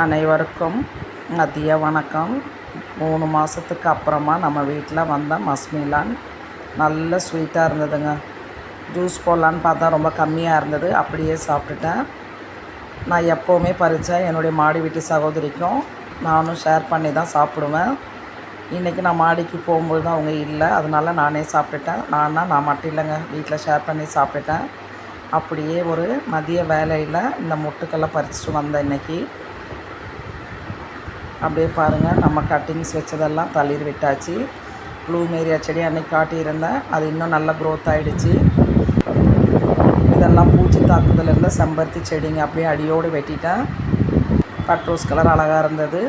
அனைவருக்கும் மதிய வணக்கம். மூணு மாதத்துக்கு அப்புறமா நம்ம வீட்டில் வந்த மஸ்மிலான் நல்ல ஸ்வீட்டாக இருந்ததுங்க. ஜூஸ் போடலான்னு பார்த்தா ரொம்ப கம்மியாக இருந்தது. அப்படியே சாப்பிட்டுட்டேன். நான் எப்போவுமே பறித்தேன் என்னுடைய மாடி வீட்டு சகோதரிக்கும் நானும் ஷேர் பண்ணி தான் சாப்பிடுவேன். இன்றைக்கி நான் மாடிக்கு போகும்போது தான் அவங்க இல்லை. அதனால நானே சாப்பிட்டுட்டேன். நானா நான் மட்டும் இல்லைங்க. வீட்டில் ஷேர் பண்ணி சாப்பிட்டுட்டேன். அப்படியே ஒரு மதிய வேலையில் இந்த முட்டுக்கெல்லாம் பறிச்சுட்டு வந்தேன் இன்றைக்கி அப்படியே பாருங்கள் நம்ம கட்டிங்ஸ் வச்சதெல்லாம் தளிர் விட்டாச்சு. ப்ளூமேரியா செடி அன்றைக்கி காட்டியிருந்தேன். அது இன்னும் நல்லா க்ரோத் ஆகிடுச்சு இதெல்லாம் பூச்சி தாக்குதல் இருந்த செம்பருத்தி செடிங்க அப்படியே அடியோடு வெட்டிட்டேன். பட் ரோஸ் கலர் அழகாக இருந்தது.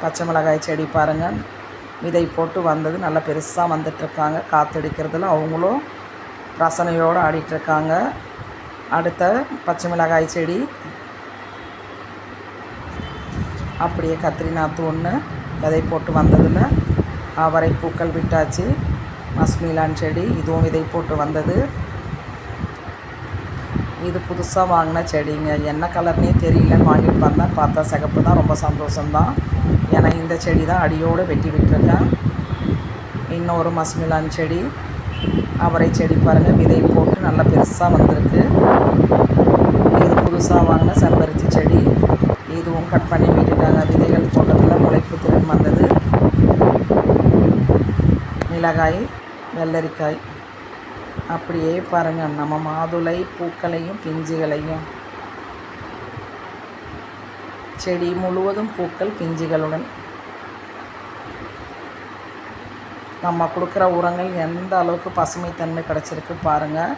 பச்சை மிளகாய் செடி பாருங்கள் விதை போட்டு வந்தது. நல்லா பெருசாக வந்துட்டுருக்காங்க. காற்றடிக்கிறதுல அவங்களும் ரசனையோடு ஆடிட்டுருக்காங்க. அடுத்த பச்சை மிளகாய் செடி. அப்படியே கத்திரி நாற்று ஒன்று விதை போட்டு வந்ததில் அவரை பூக்கள் விட்டாச்சு. மஸ்மிலான் செடி இதுவும் விதை போட்டு வந்தது. இது புதுசாக வாங்கின செடிங்க. என்ன கலர்னே தெரியலன்னு வாங்கிட்டு வந்தேன் பார்த்தா சிகப்பு தான். ரொம்ப சந்தோஷம்தான். ஏன்னா இந்த செடி தான் அடியோடு வெட்டி விட்டுருக்கேன். இன்னொரு மஸ்மிலான் செடி. அவரை செடி பாருங்கள் விதை போட்டு நல்லா பெருசாக வந்திருக்கு. இது புதுசாக வாங்கின செம்பருத்தி செடி. கட் பண்ணி விட்டுட்டாங்க. விதைகள் போட்டதில் முளைப்பு திறன் வந்தது. மிளகாய் வெள்ளரிக்காய். அப்படியே பாருங்கள் நம்ம மாதுளை பூக்களையும் பிஞ்சுகளையும். செடி முழுவதும் பூக்கள் பிஞ்சுகளுடன். நம்ம கொடுக்குற உரங்கள் எந்த அளவுக்கு பசுமைத்தன்மை கிடச்சிருக்கு பாருங்கள்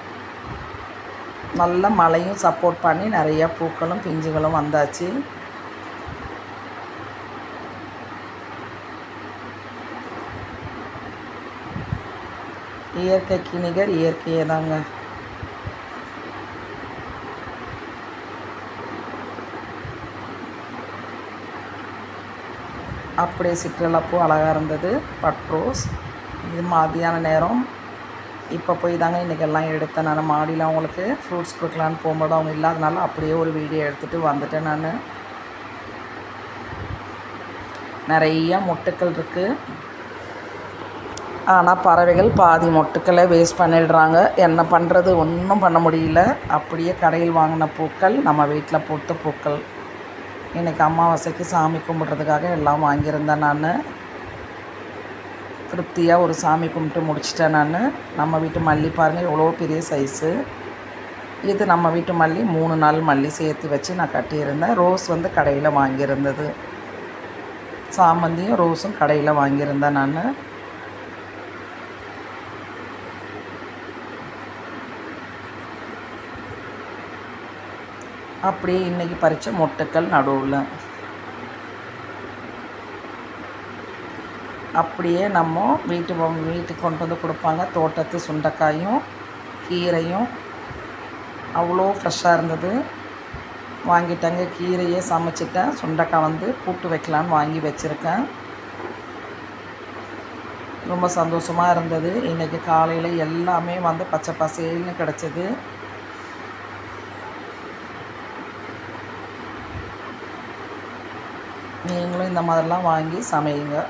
நல்ல மழையும் சப்போர்ட் பண்ணி நிறையா பூக்களும் பிஞ்சுகளும் வந்தாச்சு. இயற்கைக்கு நிகர் இயற்கையே தாங்க. அப்படியே சிற்றலப்பூ அழகாக இருந்தது பட் ரோஸ் இது மதியான நேரம். இப்போ போய் தாங்க இன்றைக்கி எல்லாம் எடுத்தேன் நான். மாடியில் அவங்களுக்கு ஃப்ரூட்ஸ் கொடுக்கலான்னு போகும்போது அவங்க இல்லாதனால அப்படியே ஒரு வீடியோ எடுத்துகிட்டு வந்துட்டேன் நான். நிறைய மொட்டுக்கள் இருக்குது ஆனால் பறவைகள் பாதி மொட்டுக்களை வேஸ்ட் பண்ணிடுறாங்க. என்ன பண்ணுறது ஒன்றும் பண்ண முடியல. அப்படியே கடையில் வாங்கின பூக்கள் நம்ம வீட்டில் போட்ட பூக்கள். இன்றைக்கி அமாவாசைக்கு சாமி கும்பிட்றதுக்காக எல்லாம் வாங்கியிருந்தேன் நான். திருப்தியாக ஒரு சாமி கும்பிட்டு முடிச்சிட்டேன் நான். நம்ம வீட்டு மல்லி பாருங்கள் எவ்வளோ பெரிய சைஸு இது நம்ம வீட்டு மல்லி மூணு நாள் மல்லி சேர்த்து வச்சு நான் கட்டியிருந்தேன். ரோஸ் வந்து கடையில் வாங்கியிருந்தது. சாமந்தியும் ரோஸும் கடையில் வாங்கியிருந்தேன் நான். அப்படியே இன்றைக்கி பறித்த மொட்டுக்கள் நடுவில். அப்படியே நம்ம வீட்டு வீட்டுக்கு கொண்டு வந்து கொடுப்பாங்க. தோட்டத்து சுண்டைக்காயும் கீரையும். அவ்வளோ ஃப்ரெஷ்ஷாக இருந்தது. வாங்கிட்டாங்க. கீரையே சமைச்சிட்டேன். சுண்டைக்காய் வந்து கூட்டு வைக்கலான்னு வாங்கி வச்சுருக்கேன். ரொம்ப சந்தோஷமாக இருந்தது. இன்றைக்கி காலையில் எல்லாமே வந்து பச்சை பசேல்னு கிடச்சிது. நீங்களும் இந்த மாதிரிலாம் வாங்கி சமையுங்க.